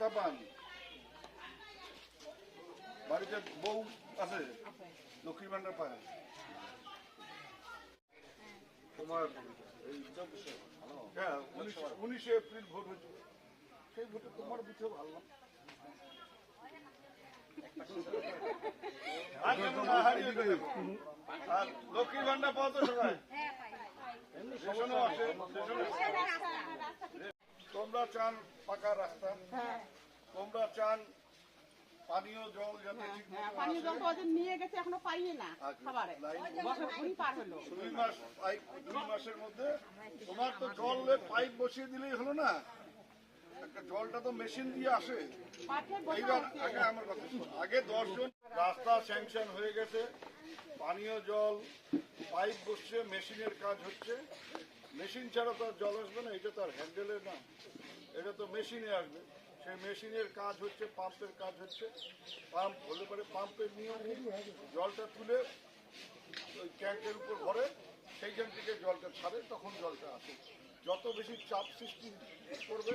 ভাতা পান বাড়িতে বউ আছে লক্ষ্মী ভান্ডার পায়। তোমার হ্যাঁ উনিশ- এপ্রিল ভোট হয়েছে। সেই ভোটে তোমার বুঝতে ভালো লক্ষ্মী ভান্ডার পাওয়া তো সবাই রেশনও আসে। তোমরা চান পাকা রাস্তা। তোমরা চান পানীয় জল যাতে হ্যাঁ, পানীয় জল তো ওদের নিয়ে গেছে এখনও পাইনি না খাবারে। পার হলো। দুই মাস দুই মাসের মধ্যে তোমার তো জলের পাইপ বসিয়ে দিলেই হলো না? একটা জলটা তো মেশিন দিয়ে আসে। এইবার আগে আমার কথা আগে দশজন রাস্তা স্যাংশন হয়ে গেছে। পানীয় জল পাইপ বসছে মেশিনের কাজ হচ্ছে। মেশিন ছাড়া তো আর জল আসবে না, এটা তো আর হ্যান্ডেলের না। এটা তো মেশিনে আসবে। সেই মেশিনের কাজ হচ্ছে, পাম্পের কাজ হচ্ছে। পাম্প হলে পরে পাম্পের নিয়ম জলটা তুলে ওই ট্যাঙ্কের উপর ভরে, সেইখান থেকে জলটা ছাড়ে, তখন জলটা আসে। যত বেশি চাপ সৃষ্টি করবে,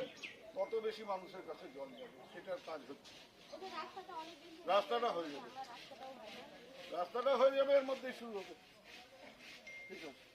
তত বেশি মানুষের কাছে জল যাবে। সেটার কাজ হচ্ছে। রাস্তাটা হয়ে যাবে। রাস্তাটা হয়ে যাবে, এর মধ্যেই শুরু হবে। ঠিক আছে।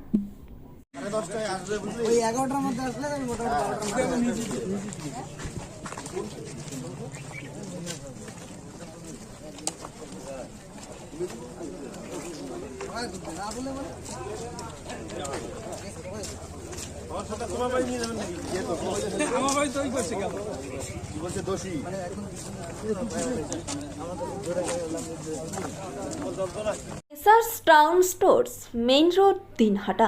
ওই এগারোটার মধ্যে আসলে মোটামুটি মানে town stores main road Dinhata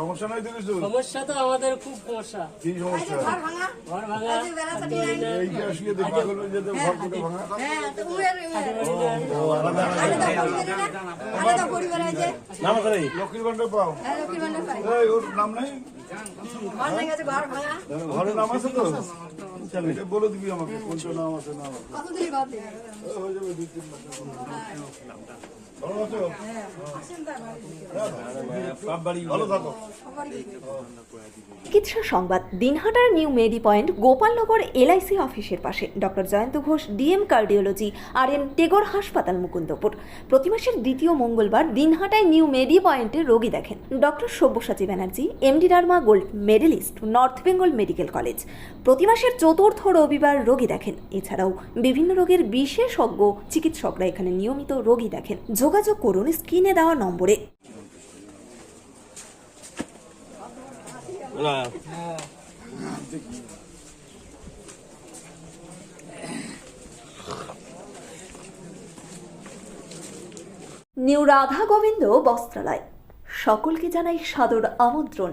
সমস্যা নাই তো কিছু সমস্যা তো আমাদের খুব সমস্যা। কি সমস্যা? ঘর ভাঙা। এই যে আসলে দেখা গেল যে তো ঘর নাম ভাঙা। লক্ষ্মীর ভান্ডার পাও। এই ওর নাম নাই? ঘর ভাঙা। ঘরের নাম আছে তো? এটা বলে দিবি আমাকে কোনটা নাম আছে নাম আছে। ও, হয়ে যাবে দুই তিন মাসের ভালো আছো? ভালো থাকো। চিকিৎসা সংবাদ দিনহাটার new medi point Gopalnagar LIC অফিসের পাশে। Doctor Joyanta Ghosh DM cardiology R N Tagore হাসপাতাল মুকুন্দপুর। প্রতি মাসের দ্বিতীয় মঙ্গলবার দিনহাটায় নিউ মেডি পয়েন্টে রোগী দেখেন। Doctor Sabyasachi Banerjee MD derma gold medalist north Bengal medical college. প্রতি মাসের চতুর্থ রবিবার রোগী দেখেন। এছাড়াও বিভিন্ন রোগের বিশেষজ্ঞ, চিকিৎসকরা এখানে নিয়মিত রোগী দেখেন। যোগাযোগ করুন স্ক্রিনে দেওয়া নম্বরে। নিউ রাধা গোবিন্দ বস্ত্রালয়। সকলকে জানাই সাদর আমন্ত্রণ।